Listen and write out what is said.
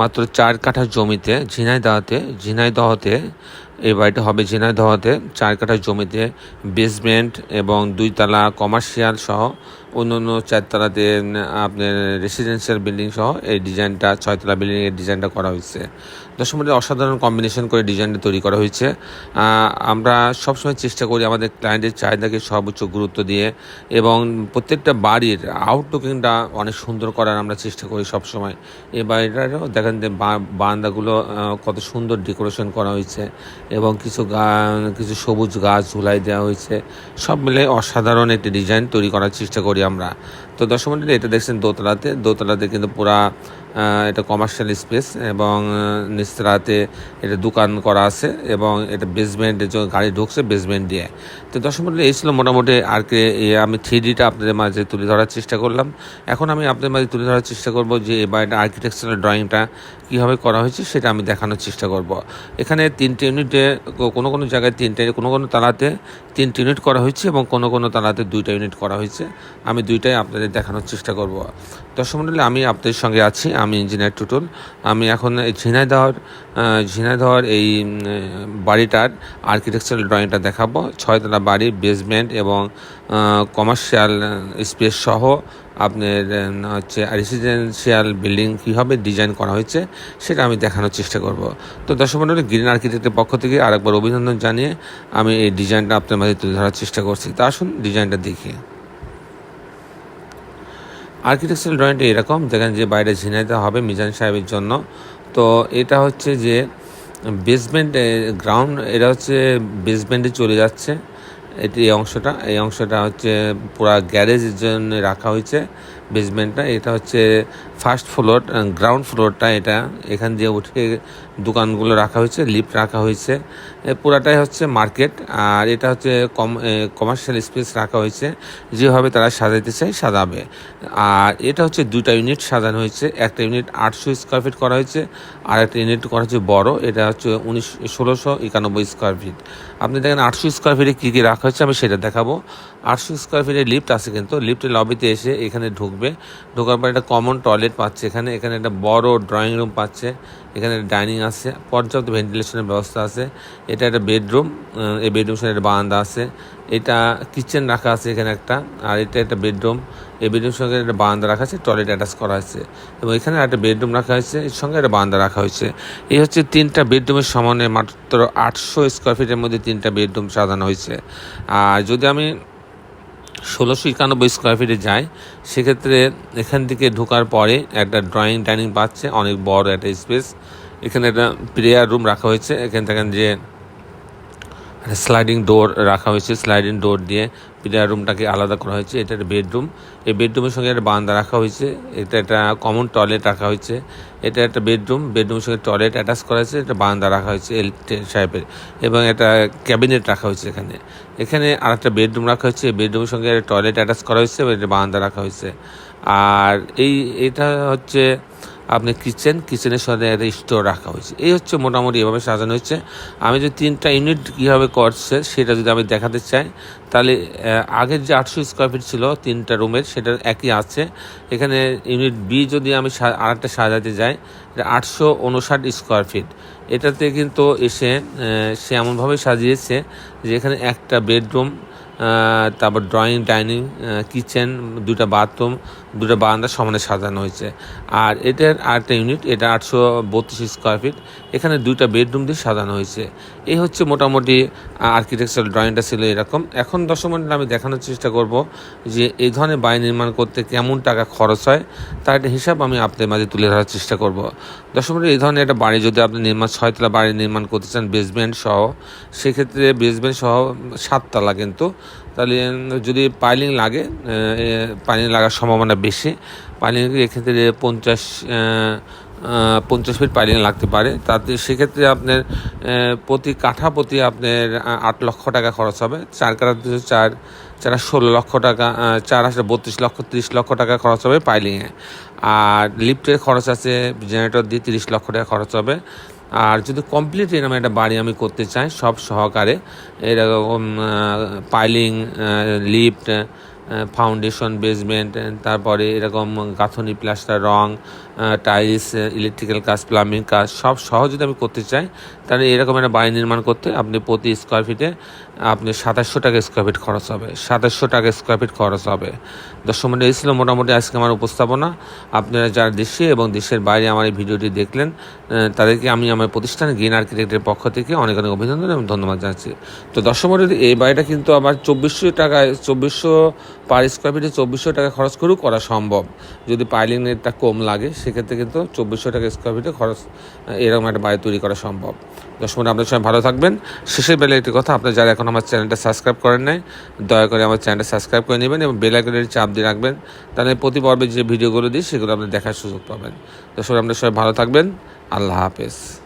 মাত্র চার কাঠা জমিতে ঝিনাইদহতে ঝিনাইদহতে এই বাড়িটা হবে ঝিনাইদহতে চার কাঠা জমিতে বেসমেন্ট এবং দুইতলা কমার্শিয়াল সহ অন্য অন্য চারতলাতে আপনার রেসিডেন্সিয়াল বিল্ডিং সহ এই ডিজাইনটা ছয়তলা বিল্ডিংয়ের ডিজাইনটা করা হয়েছে। দর্শক অসাধারণ কম্বিনেশন করে ডিজাইনটা তৈরি করা হয়েছে। আমরা সবসময় চেষ্টা করি আমাদের ক্লায়েন্টের চাহিদাকে সর্বোচ্চ গুরুত্ব দিয়ে এবং প্রত্যেকটা বাড়ির আউটলুকিংটা অনেক সুন্দর করার আমরা চেষ্টা করি সবসময়। এই বাড়িটারও দেখেন যে বারান্দাগুলো কত সুন্দর ডেকোরেশন করা হয়েছে এবং কিছু কিছু সবুজ গাছ ঝুলাই দেওয়া হয়েছে। সব মিলে অসাধারণ একটি ডিজাইন তৈরি করার চেষ্টা করি আমরা। তো দর্শক এটা দেখছেন দোতলাতে। দোতলাতে কিন্তু পুরা এটা কমার্শিয়াল স্পেস এবং নিচতলাতে এটা দোকান করা আছে এবং এটা বেসমেন্টের জন্য গাড়ি ঢুকছে বেসমেন্ট দিয়ে। তো দর্শক মন্ডলী, এই ছিল মোটামুটি আর কি আমি থ্রি ডিটা আপনাদের মাঝে তুলে ধরার চেষ্টা করলাম। এখন আমি আপনাদের মাঝে তুলে ধরার চেষ্টা করব যে এই বাড়িটা আর্কিটেকচারাল ড্রয়িংটা কীভাবে করা হয়েছে সেটা আমি দেখানোর চেষ্টা করব। এখানে তিনটে ইউনিটে কোনো কোনো জায়গায় তিনটে, কোনো কোনো তালাতে তিনটে ইউনিট করা হয়েছে এবং কোনো কোনো তালাতে দুইটা ইউনিট করা হয়েছে। আমি দুইটাই আপনাদের দেখানোর চেষ্টা করব। দর্শক মণ্ডলী আমি আপনাদের সঙ্গে আছি। আমি ইঞ্জিনিয়ার টুটুল। আমি এখন এই ঝিনাইদহর ঝিনাইদহর এই বাড়িটার আর্কিটেকচারাল ড্রয়িংটা দেখাবো। ছয়তলা বাড়ি বেসমেন্ট এবং কমার্শিয়াল স্পেস সহ আপনার হচ্ছে রেসিডেন্সিয়াল বিল্ডিং কীভাবে ডিজাইন করা হয়েছে সেটা আমি দেখানোর চেষ্টা করব। তো দর্শক মণ্ডলী গ্রিন আর্কিটেক্টের পক্ষ থেকে আরেকবার অভিনন্দন জানিয়ে আমি এই ডিজাইনটা আপনার মাঝে তুলে ধরার চেষ্টা করছি। তা আসুন ডিজাইনটা দেখি। আর্কিটেকচারাল ড্রয়িংটা এরকম দেখেন যে বাইরে ঝিনাইতে হবে মিজান সাহেবের জন্য। তো এটা হচ্ছে যে বেসমেন্ট গ্রাউন্ড এটা হচ্ছে বেসমেন্টে চলে যাচ্ছে। এটি এই অংশটা এই অংশটা হচ্ছে পুরা গ্যারেজের জন্য রাখা হয়েছে বেসমেন্টটা এটা হচ্ছে ফার্স্ট ফ্লোর গ্রাউন্ড ফ্লোরটা এটা। এখান দিয়ে উঠে দোকানগুলো রাখা হয়েছে, লিফট রাখা হয়েছে। পুরাটাই হচ্ছে মার্কেট। আর এটা হচ্ছে কম কমার্শিয়াল স্পেস রাখা হয়েছে। যেভাবে তারা সাজাইতে চায়, সাজাবে। আর এটা হচ্ছে দুইটা ইউনিট সাজানো হয়েছে। একটা ইউনিট আটশো স্কোয়ার ফিট করা হয়েছে, আর একটা ইউনিট করা হচ্ছে বড়। এটা হচ্ছে উনিশ, ষোলোশো একানব্বই স্কোয়ার ফিট। আপনি দেখেন আটশো স্কোয়ার ফিটে কী কী রাখা হয়েছে, আমি সেটা দেখাবো। আটশো স্কোয়ার ফিটে লিফট আছে কিন্তু। লিফটের লবিতে এসে এখানে ঢুকবে। ঢোকার পর একটা কমন টয়লেট পাচ্ছে। এখানে এখানে একটা বড় ড্রয়িং রুম পাচ্ছে। এখানে ডাইনিং আছে। পর্যাপ্ত ভেন্টিলেশনের ব্যবস্থা আছে। এটা একটা বেডরুম এই বেডরুম সাথে একটা বারান্দা আছে। এটা কিচেন রাখা আছে এখানে একটা, আর এটা একটা বেডরুম এই বেডরুম সঙ্গে একটা বারান্দা রাখা আছে টয়লেট অ্যাটাচ করা আছে। এবং এখানে একটা বেডরুম রাখা হয়েছে, এর সঙ্গে একটা বারান্দা রাখা হয়েছে। এই হচ্ছে তিনটা বেডরুমের সমানে মাত্র আটশো স্কোয়ার ফিটের মধ্যে তিনটা বেডরুম সাজানো হয়েছে। আর যদি আমি ষোলোশো একানব্বই স্কোয়ার ফিটে যায়। সেক্ষেত্রে এখান থেকে ঢোকার পরে একটা ড্রয়িং ডাইনিং পাচ্ছে। অনেক বড় একটা স্পেস এখানে একটা প্রেয়ার রুম রাখা হয়েছে। এখান থেকে যে স্লাইডিং ডোর রাখা হয়েছে স্লাইডিং ডোর দিয়ে প্লেয়ার রুমটাকে আলাদা করা হয়েছে, এটা একটা বেডরুম এই বেডরুমের সঙ্গে একটা বারান্দা রাখা হয়েছে, এটা একটা কমন টয়লেট রাখা হয়েছে, এটা একটা বেডরুম বেডরুমের সঙ্গে টয়লেট অ্যাটাচ করা হয়েছে একটা বারান্দা রাখা হয়েছে এল সাহেবের এবং একটা ক্যাবিনেট রাখা হয়েছে এখানে। এখানে আর একটা বেডরুম রাখা হয়েছে বেডরুমের সঙ্গে টয়লেট অ্যাটাচ করা হয়েছে, এবং একটা বারান্দা রাখা হয়েছে। আর এই, এটা হচ্ছে আপনি কিচেন কিচেনের সাথে একটা স্টোর রাখা হয়েছে। এই হচ্ছে মোটামুটি এভাবে সাজানো হয়েছে। আমি যদি তিনটা ইউনিট কীভাবে করছে, সেটা যদি আমি দেখাতে চাই, তাহলে আগের যে আটশো স্কোয়ার ফিট ছিল, তিনটা রুমের সেটা একই আছে। এখানে ইউনিট বি যদি আমি আরেকটা সাজাতে যাই, এটা আটশো উনষাট স্কোয়ার ফিট এটাতে কিন্তু এসে সে এমনভাবে সাজিয়েছে যে এখানে একটা বেডরুম তারপর ড্রয়িং ডাইনিং কিচেন দুটা বাথরুম দুটো বারান্দা সমানে সাজানো হয়েছে। আর এটার আরেকটা ইউনিট এটা আটশো বত্রিশ স্কোয়ার ফিট এখানে দুইটা বেডরুম দিয়ে সাজানো হয়েছে। এই হচ্ছে মোটামুটি আর্কিটেকচারাল ড্রয়িংটা ছিল এরকম। এখন দশ মিনিট আমি দেখানোর চেষ্টা করব যে এই ধরনের বাড়ি নির্মাণ করতে কেমন টাকা খরচ হয়, তার একটা হিসাব আমি আপনাদের মাঝে তুলে ধরার চেষ্টা করব। দশ মিনিট এই ধরনের একটা বাড়ি যদি আপনি নির্মাণ, ছয়তলা বাড়ি নির্মাণ করতে চান বেসমেন্ট সহ, সেক্ষেত্রে বেসমেন্ট সহ সাততলা কিন্তু। তাহলে যদি পাইলিং লাগে পাইলিং লাগার সম্ভাবনা বেশি। পাইলিং এক্ষেত্রে পঞ্চাশ পঞ্চাশ ফিট পাইলিং লাগতে পারে। তাতে সেক্ষেত্রে আপনার প্রতি কাঠা প্রতি আপনার আট লক্ষ টাকা খরচ হবে। চার কাঠা চার চার ষোলো লক্ষ টাকা চার আসলে বত্রিশ লক্ষ, তিরিশ লক্ষ টাকা খরচ হবে পাইলিংয়ে আর লিফটের খরচ আছে, জেনারেটর দিয়ে তিরিশ লক্ষ টাকা খরচ হবে। আর যদি কমপ্লিট এরকম একটা বাড়ি আমি করতে চাই, সব সহকারে, এরকম পাইলিং লিফট ফাউন্ডেশন বেসমেন্ট তারপরে এরকম গাঁথনি প্লাস্টার রং টাইলস ইলেকট্রিক্যাল কাজ প্লাম্বিং কাজ, সব সহ যদি আমি করতে চাই, তাহলে এরকম একটা বাড়ি নির্মাণ করতে আপনি প্রতি স্কোয়ার ফিটে আপনি সাতাশশো টাকা স্কোয়ার ফিট খরচ হবে। সাতাশশো টাকা স্কোয়ার ফিট খরচ হবে। দর্শক মন্ডলী, এই ছিল মোটামুটি আজকে আমার উপস্থাপনা। আপনারা যারা দেশে এবং দেশের বাইরে আমার এই ভিডিওটি দেখলেন তাদেরকে আমি আমার প্রতিষ্ঠান গ্রিন আর্কিটেক্টের পক্ষ থেকে অনেক অনেক অভিনন্দন এবং ধন্যবাদ জানাচ্ছি। তো দর্শক মন্ডলী, এই বাড়িটা কিন্তু আবার চব্বিশশো টাকায়, চব্বিশশো পার স্কোয়ার ফিটে চব্বিশশো টাকা খরচ করেও করা সম্ভব। যদি পাইলিং রেটটা কম লাগে, সেক্ষেত্রে কিন্তু চব্বিশশো টাকা স্কোয়ার ফিটে খরচ এরকম একটা বাড়ি তৈরি করা সম্ভব। দর্শক মন্ডলী আপনার সবাই ভালো থাকবেন। শেষের বেলা একটি কথা, আপনার যারা এখন আমার চ্যানেলটা সাবস্ক্রাইব করেন নাই, দয়া করে আমার চ্যানেলটা সাবস্ক্রাইব করে নেবেন এবং বেল আইকনের চাপ দিয়ে রাখবেন। তাহলে প্রতি পর্বে যে ভিডিওগুলো দিই, সেগুলো আপনি দেখার সুযোগ পাবেন। দশ দর্শক আপনার সবাই ভালো থাকবেন। আল্লাহ হাফেজ।